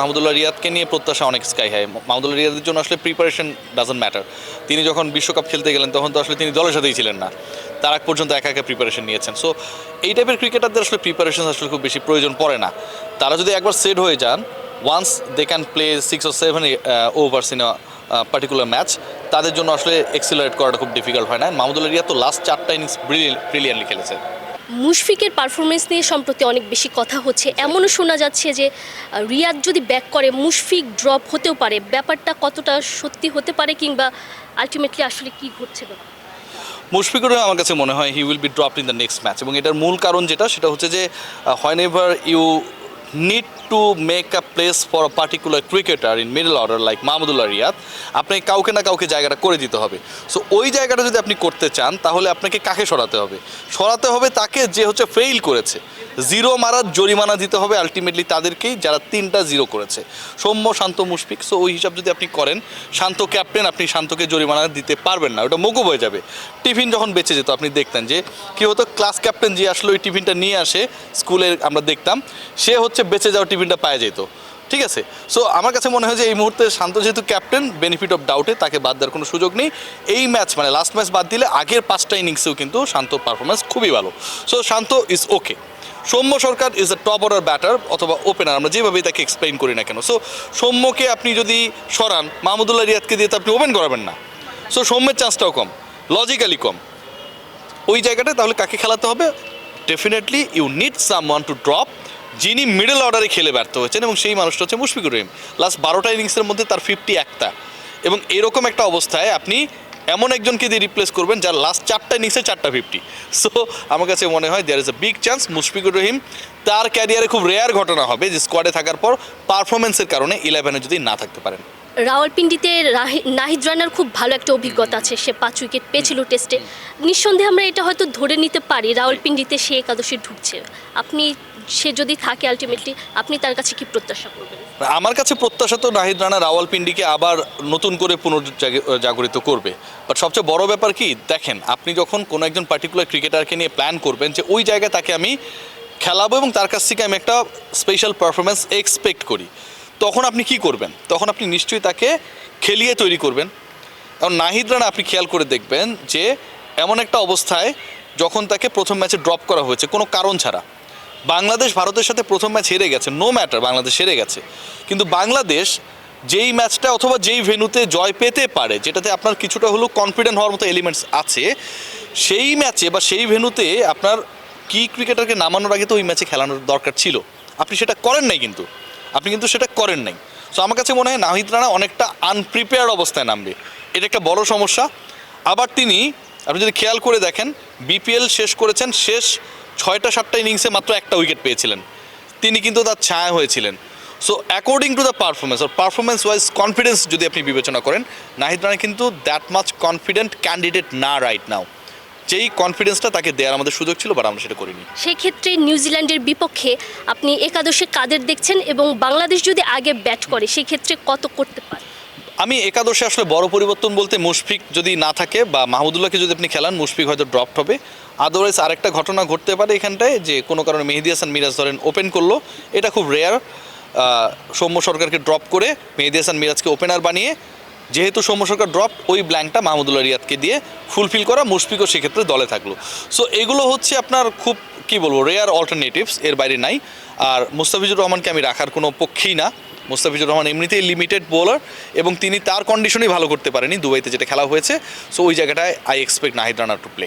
মাহমুদুল্লাহ রিয়াদকে নিয়ে প্রত্যাশা অনেক স্কাই হাই মাহমুদুল্লাহ রিয়াদের জন্য আসলে প্রিপারেশন ডাজন্ট ম্যাটার তিনি যখন বিশ্বকাপ খেলতে গেলেন, তখন তো আসলে তিনি দলের সাথেই ছিলেন না। তার আগ পর্যন্ত একা একা প্রিপারেশন নিয়েছেন। সো এই টাইপের ক্রিকেটারদের আসলে প্রিপারেশন আসলে খুব বেশি প্রয়োজন পড়ে না। তারা যদি একবার সেট হয়ে যান once they can play six O seven overs in particular match তাদের জন্য আসলে এক্সিলারেট করাটা খুব ডিফিকাল্ট হয় না। মাহমুদুল্লাহ রিয়াদ তো লাস্ট চারটা ইনিংস ব্রিলিয়ান্টলি খেলেছে মুশফিকের পারফরমেন্স নিয়ে সম্প্রতি অনেক বেশি কথা হচ্ছে। এমনও শোনা যাচ্ছে যে রিয়াদ যদি ব্যাক করে, মুশফিক ড্রপ হতেও পারে। ব্যাপারটা কতটা সত্যি হতে পারে কিংবা আলটিমেটলি আসলে কি ঘটছে মুশফিকুর আমার কাছে মনে হয় he will be drop in the next match এবং এটার মূল কারণ যেটা, সেটা হচ্ছে যে when you need to make a place for a particular cricketer in middle order like Mahmudullah Riyad আপনাকে কাউকে না কাউকে জায়গাটা করে দিতে হবে। সো ওই জায়গাটা যদি আপনি করতে চান, তাহলে আপনাকে কাকে সরাতে হবে? সরাতে হবে তাকে যে হচ্ছে ফেইল করেছে। জিরো মারার জরিমানা দিতে হবে আলটিমেটলি তাদেরকেই, যারা তিনটা জিরো করেছে। সৌম্য, শান্ত, মুশফিক সো ওই হিসাব যদি আপনি করেন, শান্ত ক্যাপ্টেন আপনি শান্তকে জরিমানা দিতে পারবেন না, ওটা মকুব হয়ে যাবে। টিফিন যখন বেঁচে যেত, আপনি দেখতেন যে, কী হতো ক্লাস ক্যাপ্টেন যে আসলে, ওই টিফিনটা নিয়ে আসে স্কুলে আমরা দেখতাম, সে হচ্ছে বেঁচে যাওয়া টিফিনটা পাওয়া যেত। ঠিক আছে? সো আমার কাছে মনে হয় যে এই মুহূর্তে শান্ত যেহেতু ক্যাপ্টেন বেনিফিট অফ ডাউটে তাকে বাদ দেওয়ার কোনো সুযোগ নেই। এই ম্যাচ মানে লাস্ট ম্যাচ বাদ দিলে আগের পাঁচটা ইনিংসেও কিন্তু শান্ত পারফরমেন্স খুবই ভালো। So Shanto is okay Soumya Sarkar is a top order batter অথবা ওপেনার আমরা যেভাবেই তাকে এক্সপ্লেইন করি না কেন। সো সৌম্যকে আপনি যদি সরান, মাহমুদুল্লাহ রিয়াদকে দিয়ে তো আপনি ওপেন করাবেন না। সো সৌম্যের চান্সটাও কম লজিক্যালি কম। ওই জায়গাটায় তাহলে কাকে খেলাতে হবে? Definitely you need someone to drop যিনি মিডল অর্ডারে খেলে ব্যর্থ হয়েছেন এবং সেই মানুষটা হচ্ছে মুশফিকুর রহিম। লাস্ট বারোটা ইনিংসের মধ্যে তার ফিফটি একটা। এবং এরকম একটা অবস্থায় আপনি এমন একজনকে দিয়ে রিপ্লেস করবেন যার লাস্ট চারটা ইনিংসে চারটা ফিফটি সো আমার কাছে মনে হয় there is a big chance Mushfiqur Rahim তার ক্যারিয়ারে খুব রেয়ার ঘটনা হবে যে স্কোয়াডে থাকার পর পারফরমেন্সের কারণে ইলেভেনে যদি না থাকতে পারেন। রাওয়ালপিন্ডিতে নাহিদ রানার খুব ভালো একটা অভিজ্ঞতা আছে। সে পাঁচ উইকেট পেয়েছিল টেস্টে। নিঃসন্দেহে আমরা এটা হয়তো ধরে নিতে পারি, রাওয়ালপিন্ডিতে সে একাদশে ঢুকছে। আপনি, সে যদি থাকে আলটিমেটলি আপনি তার কাছে কি প্রত্যাশা করবেন? আমার কাছে প্রত্যাশা তো নাহিদ রানা রাওয়ালপিন্ডিকে আবার নতুন করে পুনর্জাগরিত করবে। বাট সবচেয়ে বড় ব্যাপার কি, দেখেন, আপনি যখন কোনো একজন পার্টিকুলার ক্রিকেটারকে নিয়ে প্ল্যান করবেন যে ওই জায়গায় তাকে আমি খেলাবো এবং তার কাছ থেকে আমি একটা স্পেশাল পারফরমেন্স এক্সপেক্ট করি। তখন আপনি কি করবেন? তখন আপনি নিশ্চয়ই তাকে খেলিয়ে তৈরি করবেন। এবং নাহিদ রানা আপনি খেয়াল করে দেখবেন যে, এমন একটা অবস্থায় যখন তাকে প্রথম ম্যাচে ড্রপ করা হয়েছে, কোনো কারণ ছাড়া। বাংলাদেশ ভারতের সাথে প্রথম ম্যাচ হেরে গেছে নো ম্যাটার বাংলাদেশ হেরে গেছে। কিন্তু বাংলাদেশ যেই ম্যাচটা অথবা যেই ভেন্যুতে জয় পেতে পারে, যেটাতে আপনার কিছুটা হলেও কনফিডেন্ট হওয়ার মতো এলিমেন্টস আছে, সেই ম্যাচে বা সেই ভেন্যুতে আপনার কি ক্রিকেটারকে নামানোর আগে তো ওই ম্যাচে খেলানোর দরকার ছিল। আপনি সেটা করেন নাই কিন্তু। আপনি কিন্তু সেটা করেন নাই। সো আমার কাছে মনে হয় নাহিদ রানা অনেকটা আনপ্রিপেয়ার্ড অবস্থায় নামবে। এটা একটা বড় সমস্যা। আবার তিনি, আপনি যদি খেয়াল করে দেখেন বিপিএল শেষ করেছেন, শেষ ছয়টা, সাতটা ইনিংসে মাত্র একটা উইকেট পেয়েছিলেন। তিনি কিন্তু তার ছায়া হয়েছিলেন। So according to the performance R performance wise confidence যদি আপনি বিবেচনা করেন, নাহিদ রানা কিন্তু দ্যাট মাচ কনফিডেন্ট ক্যান্ডিডেট না রাইট নাও যেই কনফিডেন্সটা তাকে দেওয়ার আমাদের সুযোগ ছিল বাট আমরা সেটা করিনি। সেক্ষেত্রে নিউজিল্যান্ডের বিপক্ষে আপনি একাদশে কাদের দেখছেন এবং বাংলাদেশ যদি আগে ব্যাট করে সেক্ষেত্রে কত করতে পারে? আমি একাদশে আসলে বড় পরিবর্তন বলতে মুশফিক যদি না থাকে বা মাহমুদুল্লাহকে যদি আপনি খেলান মুশফিক হয়তো ড্রপ হবে। আদারওয়াইজ আরেকটা ঘটনা ঘটতে পারে এখানটায় যে কোনো কারণে মেহেদি হাসান মিরাজ ধরেন ওপেন করল। এটা খুব রেয়ার সৌম্য সরকারকে ড্রপ করে মেহেদি হাসান মিরাজকে ওপেনার বানিয়ে যেহেতু সৌম্য সরকার ড্রপ ওই ব্ল্যাঙ্কটা মাহমুদুল্লাহ রিয়াদকে দিয়ে ফুলফিল করা মুশফিকও সেক্ষেত্রে দলে থাকল। সো এগুলো হচ্ছে আপনার খুব, কি বলব রেয়ার অল্টারনেটিভস এর বাইরে নাই। আর মুস্তাফিজুর রহমানকে আমি রাখার কোনো পক্ষেই না। মুস্তাফিজুর রহমান এমনিতেই লিমিটেড বোলার এবং তিনি তার কন্ডিশনেই ভালো করতে পারেনি দুবাইতে যেটা খেলা হয়েছে। সো ওই জায়গাটায় আই এক্সপেক্ট নাহিদ রানার টু প্লে